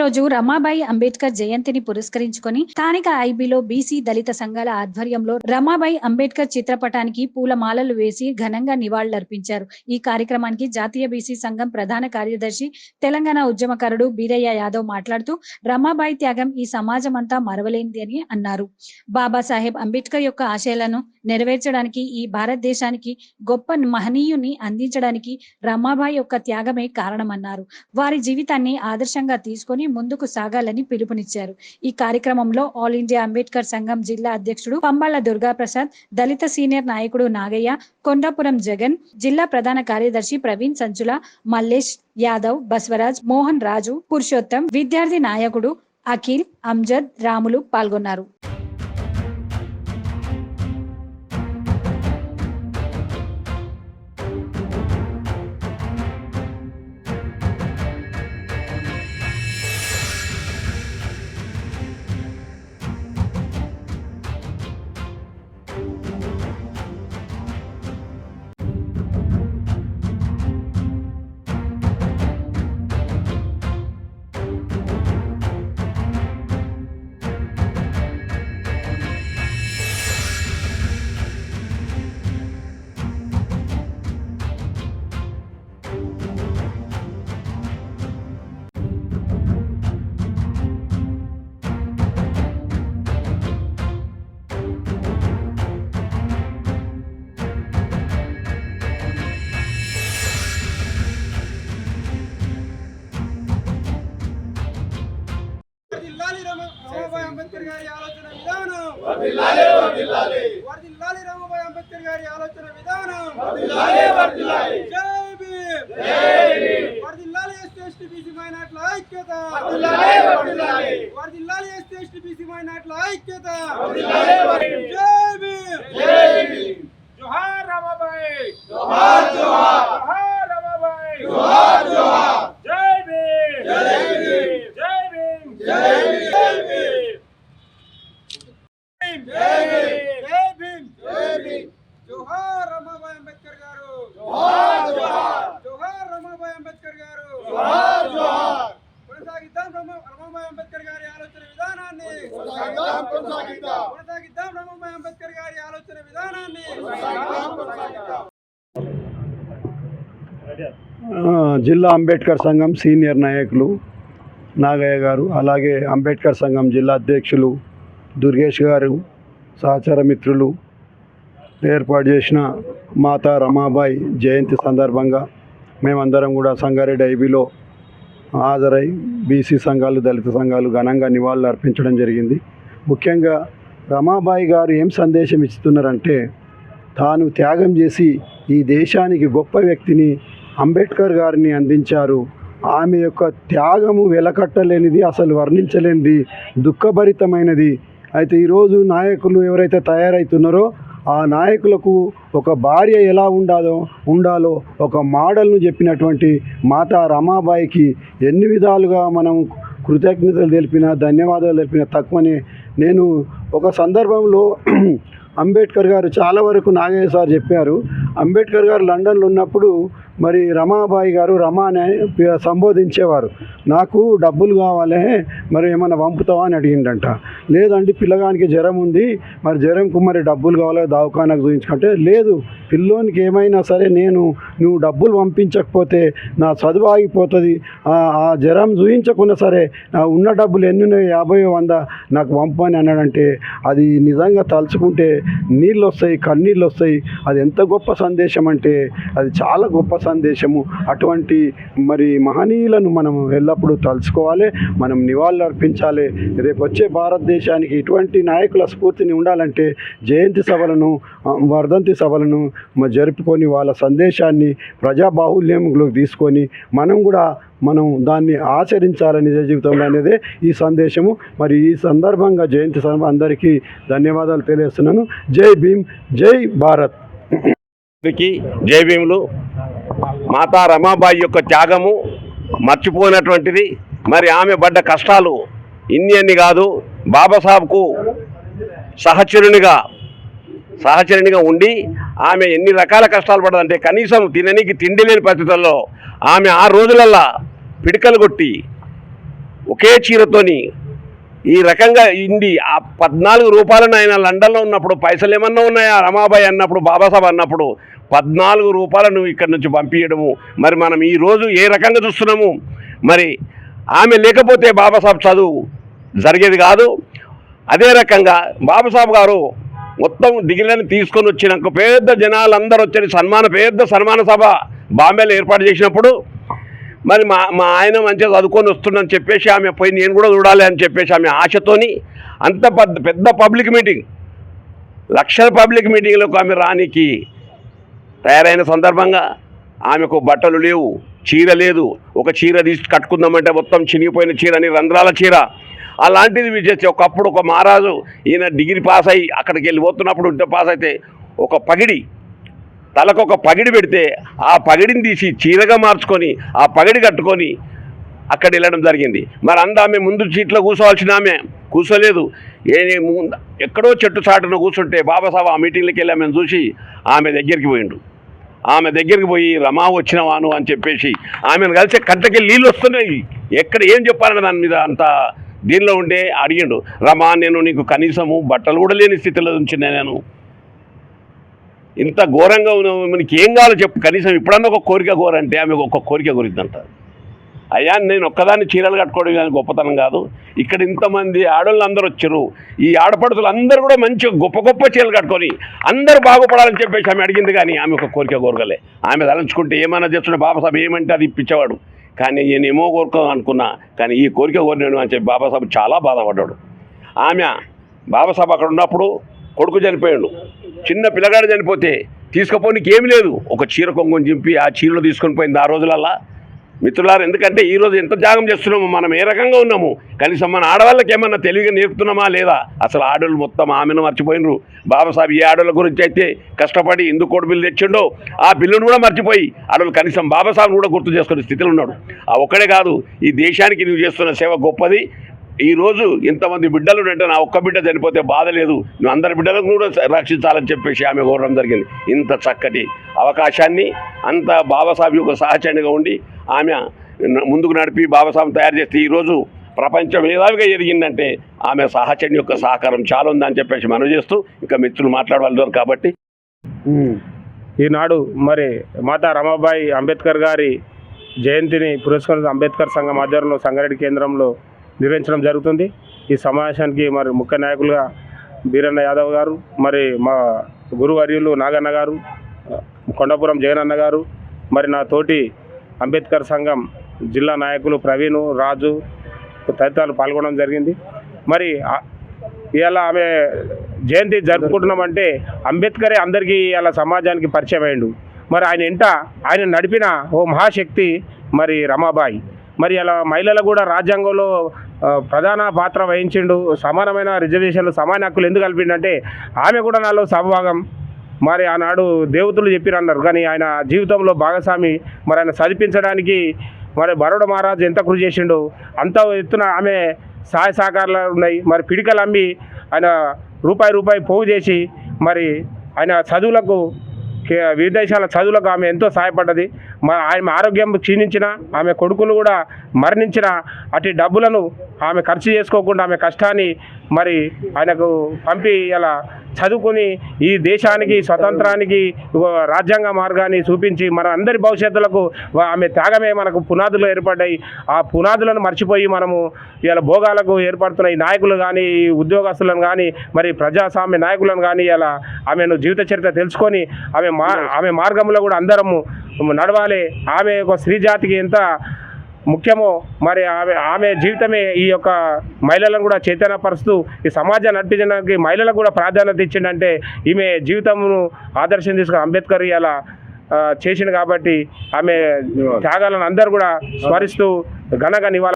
రోజు రమాబాయి అంబేద్కర్ జయంతిని పురస్కరించుకొని స్థానిక ఐబీలో బీసీ దళిత సంఘాల ఆధ్వర్యంలో రమాబాయి అంబేద్కర్ చిత్రపటానికి పూలమాలలు వేసి ఘనంగా నివాళులర్పించారు. ఈ కార్యక్రమానికి జాతీయ బీసీ సంఘం ప్రధాన కార్యదర్శి తెలంగాణ ఉద్యమకారుడు బీరయ్య యాదవ్ మాట్లాడుతూ రమాబాయి త్యాగం ఈ సమాజం అంతా మరవలేనిది అని అన్నారు. బాబాసాహెబ్ అంబేద్కర్ యొక్క ఆశయాలను నెరవేర్చడానికి ఈ భారతదేశానికి గొప్ప మహనీయుని అందించడానికి రమాబాయి యొక్క త్యాగమే కారణమన్నారు. వారి జీవితాన్ని ఆదర్శంగా తీసుకొని ముందుకు సాగాలని పిలుపునిచ్చారు. ఈ కార్యక్రమంలో ఆల్ ఇండియా అంబేద్కర్ సంఘం జిల్లా అధ్యక్షుడు పంబాల దుర్గాప్రసాద్ దళిత సీనియర్ నాయకుడు నాగయ్య కొండాపురం జగన్ జిల్లా ప్రధాన కార్యదర్శి ప్రవీణ్ సంచుల మల్లేష్ యాదవ్ బస్వరాజ్ మోహన్ రాజు పురుషోత్తం విద్యార్థి నాయకుడు అఖిల్ అంజద్ రాములు పాల్గొన్నారు. వర్ధిల్లాలి రమాబాయి అంబేద్కర్ గారి ఆలోచన విధానం. జై భీమ్. వర్ధిల్లాలి ఎస్టీ ఎస్టీ బీసీ మైనార్టీల ఐక్యత. వర్ధిల్లాలి ఎస్టీ ఎస్టీ బీసీ మైనార్టీల ఐక్యత. జై భీమ్. జోహార్ రమాబాయి జోహార్ జోహార్ జై భీమ్ జై భీమ్. జై భీమ్ జై భీమ్. జై భీమ్ జై భీమ్ జై భీమ్. జోహార్ రమాబాయి అంబేద్కర్ గారు జోహార్ జోహార్ జోహార్ రమాబాయి అంబేద్కర్ గారు జోహార్ జోహార్ కొనసాగిద్దాం రమ- రమాబాయి అంబేద్కర్ గారి ఆలోచన విధానాన్ని కొనసాగిద్దాం, కొనసాగిద్దాం. కొనసాగిద్దాం రమాబాయి అంబేద్కర్ గారి ఆలోచన విధానాన్ని కొనసాగిద్దాం, కొనసాగిద్దాం. ఆ, జిల్లా అంబేద్కర్ సంఘం సీనియర్ నాయకులు నాగయ్య గారు అలాగే అంబేద్కర్ సంఘం జిల్లా అధ్యక్షులు దుర్గేష్ గారు సహచర మిత్రులు ఏర్పాటు చేసిన మాతా రమాబాయి జయంతి సందర్భంగా మేమందరం కూడా సంగారెడ్డి ఐబీలో హాజరై బీసీ సంఘాలు దళిత సంఘాలు ఘనంగా నివాళులు అర్పించడం జరిగింది. ముఖ్యంగా రమాబాయి గారు ఏం సందేశం ఇస్తున్నారంటే తాను త్యాగం చేసి ఈ దేశానికి గొప్ప వ్యక్తిని అంబేద్కర్ గారిని అందించారు. ఆమె యొక్క త్యాగము వెలకట్టలేనిది అసలు వర్ణించలేనిది దుఃఖభరితమైనది. అయితే ఈరోజు నాయకులు ఎవరైతే తయారవుతున్నారో ఆ నాయకులకు ఒక భార్య ఎలా ఉండాలో ఉండాలో ఒక మోడల్ను చెప్పినటువంటి మాతా రమాబాయికి ఎన్ని విధాలుగా మనం కృతజ్ఞతలు తెలిపిన ధన్యవాదాలు తెలిపిన తక్కువనే. నేను ఒక సందర్భంలో అంబేద్కర్ గారు చాలా వరకు నాగయ్య సార్ చెప్పారు. అంబేద్కర్ గారు లండన్లో ఉన్నప్పుడు మరి రమాబాయి గారు రమా అని సంబోధించేవారు. నాకు డబ్బులు కావాలి మరి ఏమైనా పంపుతావా? అని అడిగిండంట. లేదండి పిల్లగానికి జ్వరం ఉంది. మరి జ్వరంకు మరి డబ్బులు కావాలి దవాఖానకు చూపించుకుంటే లేదు పిల్లోనికి ఏమైనా సరే నేను నువ్వు డబ్బులు పంపించకపోతే నా చదువు ఆగిపోతుంది. ఆ జ్వరం చూపించకుండా సరే నా ఉన్న డబ్బులు ఎన్ని ఉన్నాయో యాభై వంద నాకు పంపని అన్నాడంటే అది నిజంగా తలుచుకుంటే నీళ్ళు వస్తాయి కన్నీళ్ళు వస్తాయి అది ఎంత గొప్ప సందేశం అంటే అది చాలా గొప్ప సందేశము. అటువంటి మరి మహనీయులను మనం ఎల్లప్పుడూ తలుచుకోవాలి. మనం నివాళులు అర్పించాలి రేపు వచ్చే భారతదేశానికి ఇటువంటి నాయకుల స్ఫూర్తిని ఉండాలంటే జయంతి సభలను వర్ధంతి సభలను జరుపుకొని వాళ్ళ సందేశాన్ని ప్రజాబాహుల్యంలోకి తీసుకొని మనం కూడా మనం దాన్ని ఆచరించాలని నిజ జీవితంలో అనేదే ఈ సందేశము. మరి ఈ సందర్భంగా జయంతి సభ అందరికీ ధన్యవాదాలు తెలియజేస్తున్నాను. జై భీమ్ జై భారత్. జై భీములు. మాతా రమాబాయి యొక్క త్యాగము మర్చిపోయినటువంటిది. మరి ఆమె పడ్డ కష్టాలు ఇన్ని అన్ని కాదు. బాబాసాబ్కు సహచరునిగా సహచరునిగా ఉండి ఆమె ఎన్ని రకాల కష్టాలు పడదంటే కనీసం తిననీకి తిండి లేని పరిస్థితుల్లో ఆమె ఆ రోజులల్లా పిడికలు కొట్టి ఒకే చీరతోని ఈ రకంగా ఇండి ఆ పద్నాలుగు రూపాయలను ఆయన లండన్లో ఉన్నప్పుడు పైసలు ఏమన్నా ఉన్నాయా? రమాబాయి అన్నప్పుడు బాబాసాహెబ్ అన్నప్పుడు పద్నాలుగు రూపాయలను ఇక్కడ నుంచి పంపించడము మరి మనం ఈరోజు ఏ రకంగా చూస్తున్నాము? మరి ఆమె లేకపోతే బాబాసాహెబ్ చదువు జరిగేది కాదు. అదే రకంగా బాబాసాహెబ్ గారు మొత్తం దిగిలని తీసుకొని వచ్చినాక పెద్ద జనాలు అందరూ వచ్చి సన్మాన పెద్ద సన్మాన సభ బాంబేలో ఏర్పాటు చేసినప్పుడు మరి మా మా ఆయన మంచిగా చదువుకొని వస్తుందని చెప్పేసి ఆమె పోయి నేను కూడా చూడాలి అని చెప్పేసి ఆమె ఆశతోని అంత పెద్ద పెద్ద పబ్లిక్ మీటింగ్ లక్షల పబ్లిక్ మీటింగ్లకు ఆమె రానికి తయారైన సందర్భంగా ఆమెకు బట్టలు లేవు చీర లేదు. ఒక చీర తీసి కట్టుకుందామంటే మొత్తం చినిగిపోయిన చీర అని రంధ్రాల చీర. అలాంటిది విజయ్ ఒకప్పుడు ఒక మహారాజు ఈయన డిగ్రీ పాస్ అయ్యి అక్కడికి వెళ్ళిపోతున్నప్పుడు ఇంటర్ పాస్ అయితే ఒక పగిడి తలకు ఒక పగిడి పెడితే ఆ పగిడిని తీసి చీరగా మార్చుకొని ఆ పగిడి కట్టుకొని అక్కడ వెళ్ళడం జరిగింది. మరి అంద ఆమె ముందు సీట్లో కూర్చోవాల్సిన ఆమె కూర్చోలేదు. ఏ ఎక్కడో చెట్టు చాటున కూర్చుంటే బాబాసాబు ఆ మీటింగ్లకి వెళ్ళి ఆమెను చూసి ఆమె దగ్గరికి పోయిండు. ఆమె దగ్గరికి పోయి రమా వచ్చినవాను అని చెప్పేసి ఆమెను కలిసి కంటకి నీళ్ళు వస్తున్నాయి. ఎక్కడ ఏం చెప్పాలని దాని మీద అంత దీనిలో ఉండే అడిగిండు. రమా నేను నీకు కనీసము బట్టలు కూడా లేని స్థితిలో ఉంచిన నేను. ఇంత ఘోరంగా ఉన్నావు మనకి ఏం కావాలో చెప్పు. కనీసం ఇప్పుడన్నా ఒక కోరిక కోరంటే ఆమె ఒక కోరిక గురిందంట అయ్యా నేను ఒక్కదాన్ని చీరలు కట్టుకోవడం కానీ గొప్పతనం కాదు. ఇక్కడ ఇంతమంది ఆడవాళ్ళు అందరూ వచ్చారు. ఈ ఆడపడుతులు అందరూ కూడా మంచిగా గొప్ప గొప్ప చీరలు కట్టుకొని అందరూ బాగుపడాలని చెప్పేసి ఆమె అడిగింది కానీ ఆమె ఒక కోరిక కోరగలే. ఆమె తలంచుకుంటే ఏమైనా చేస్తున్న బాబాసాహెబ్ ఏమంటే అది ఇప్పించేవాడు. కానీ నేనేమో కోరుకో అనుకున్నా కానీ ఈ కోరిక కోరినాను అని చెప్పి బాబాసాహెబ్ చాలా బాధపడ్డాడు. ఆమె బాబాసాహెబ్ అక్కడ ఉన్నప్పుడు కొడుకు చనిపోయాడు. చిన్న పిల్లగాడు చనిపోతే తీసుకుపోనికి ఏమీ లేదు. ఒక చీర కొంగుని చింపి ఆ చీరలో తీసుకొని పోయింది. ఆ రోజులల్లా మిత్రులారు ఎందుకంటే ఈ రోజు ఎంత త్యాగం చేస్తున్నాము మనం ఏ రకంగా ఉన్నాము కనీసం మన ఆడవాళ్ళకి ఏమన్నా తెలివిగా నేర్పుతున్నామా లేదా? అసలు ఆడవాళ్ళు మొత్తం ఆమెను మర్చిపోయినరు. బాబాసాహెబ్ ఏ ఆడవాళ్ళ గురించి అయితే కష్టపడి ఎందుకు కోడి బిల్లు తెచ్చిండో ఆ బిల్లును కూడా మర్చిపోయి ఆడవాళ్ళు కనీసం బాబాసాహెబ్ కూడా గుర్తు చేసుకునే స్థితిలో ఉన్నాడు. ఆ ఒక్కడే కాదు ఈ దేశానికి నువ్వు చేస్తున్న సేవ గొప్పది. ఈరోజు ఇంతమంది బిడ్డలు అంటే నా ఒక్క బిడ్డ చనిపోతే బాధ లేదు. నువ్వు అందరి బిడ్డలకు కూడా రక్షించాలని చెప్పేసి ఆమె కోరడం జరిగింది. ఇంత చక్కటి అవకాశాన్ని అంత బాబాసాహెబ్ యొక్క సహచరునిగా ఉండి ఆమె ముందుకు నడిపి బాబాసాహెబ్ తయారు చేస్తే ఈరోజు ప్రపంచం మేధావిగా ఎదిగిందంటే ఆమె సహచరుని యొక్క సహకారం చాలా ఉందని చెప్పేసి మనం చేస్తూ ఇంకా మిత్రులు మాట్లాడవాలి కాబట్టి. ఈనాడు మరి మాతా రమాబాయి అంబేద్కర్ గారి జయంతిని పురస్కరించి అంబేద్కర్ సంఘం ఆధ్వర్యంలో సంగారెడ్డి కేంద్రంలో నిర్వహించడం జరుగుతుంది. ఈ సమావేశానికి మరి ముఖ్య నాయకులుగా బీరన్న యాదవ్ గారు మరి మా గురువర్యులు నాగన్న గారు కొండపురం జగనన్న గారు మరి నా తోటి అంబేద్కర్ సంఘం జిల్లా నాయకులు ప్రవీణ్ రాజు తదితరులు పాల్గొనడం జరిగింది. మరి ఇవాళ ఆమె జయంతి జరుపుకుంటున్నామంటే అంబేద్కరే అందరికీ ఇవాళ సమాజానికి పరిచయం అయ్యిండు. మరి ఆయన ఇంట ఆయన నడిపిన ఓ మహాశక్తి మరి రమాబాయి. మరి అలా మహిళలు కూడా రాజ్యాంగంలో ప్రధాన పాత్ర వహించిండు. సమానమైన రిజర్వేషన్లు సమాన హక్కులు ఎందుకు కలిపిండంటే ఆమె కూడా నాలో సమభాగం మరి ఆనాడు దేవతలు చెప్పిరన్నారు. కానీ ఆయన జీవితంలో భాగస్వామి మరి ఆయన చదివించడానికి మరి బరోడ మహారాజు ఎంత కృషి చేసిండు అంత ఎత్తున ఆమె సహాయ సహకారాలు ఉన్నాయి. మరి పిడికలు అమ్మి ఆయన రూపాయి రూపాయి పోగు చేసి మరి ఆయన చదువులకు కే- విదేశాల చదువులకు ఆమె ఎంతో సహాయపడ్డది. మా ఆమె ఆరోగ్యం క్షీణించిన ఆమె కొడుకులు కూడా మరణించిన అటు డబ్బులను ఆమె ఖర్చు చేసుకోకుండా ఆమె కష్టాన్ని మరి ఆయనకు పంపి ఇలా చదువుకొని ఈ దేశానికి స్వతంత్రానికి ఒక రాజ్యాంగ మార్గాన్ని చూపించి మన అందరి భవిష్యత్తులకు ఆమె త్యాగమే మనకు పునాదులు ఏర్పడ్డాయి. ఆ పునాదులను మర్చిపోయి మనము ఇలా భోగాలకు ఏర్పడుతున్న ఈ నాయకులు కానీ ఈ ఉద్యోగస్తులను కానీ మరి ప్రజాస్వామ్య నాయకులను కానీ ఇలా ఆమెను జీవిత చరిత్ర తెలుసుకొని ఆమె మా ఆమె మార్గంలో కూడా అందరము నడవాలి. ఆమె ఒక స్త్రీ జాతికి ఎంత ముఖ్యమో మరి ఆమె ఆమె జీవితమే ఈ యొక్క మహిళలను కూడా చైతన్యపరుస్తూ ఈ సమాజాన్ని నడిపించడానికి మహిళలకు కూడా ప్రాధాన్యత ఇచ్చిందంటే ఈమె జీవితమును ఆదర్శం తీసుకుని అంబేద్కర్ ఇలా చేసిండు కాబట్టి ఆమె త్యాగాలను అందరూ కూడా స్మరిస్తూ ఘనంగా నివాళి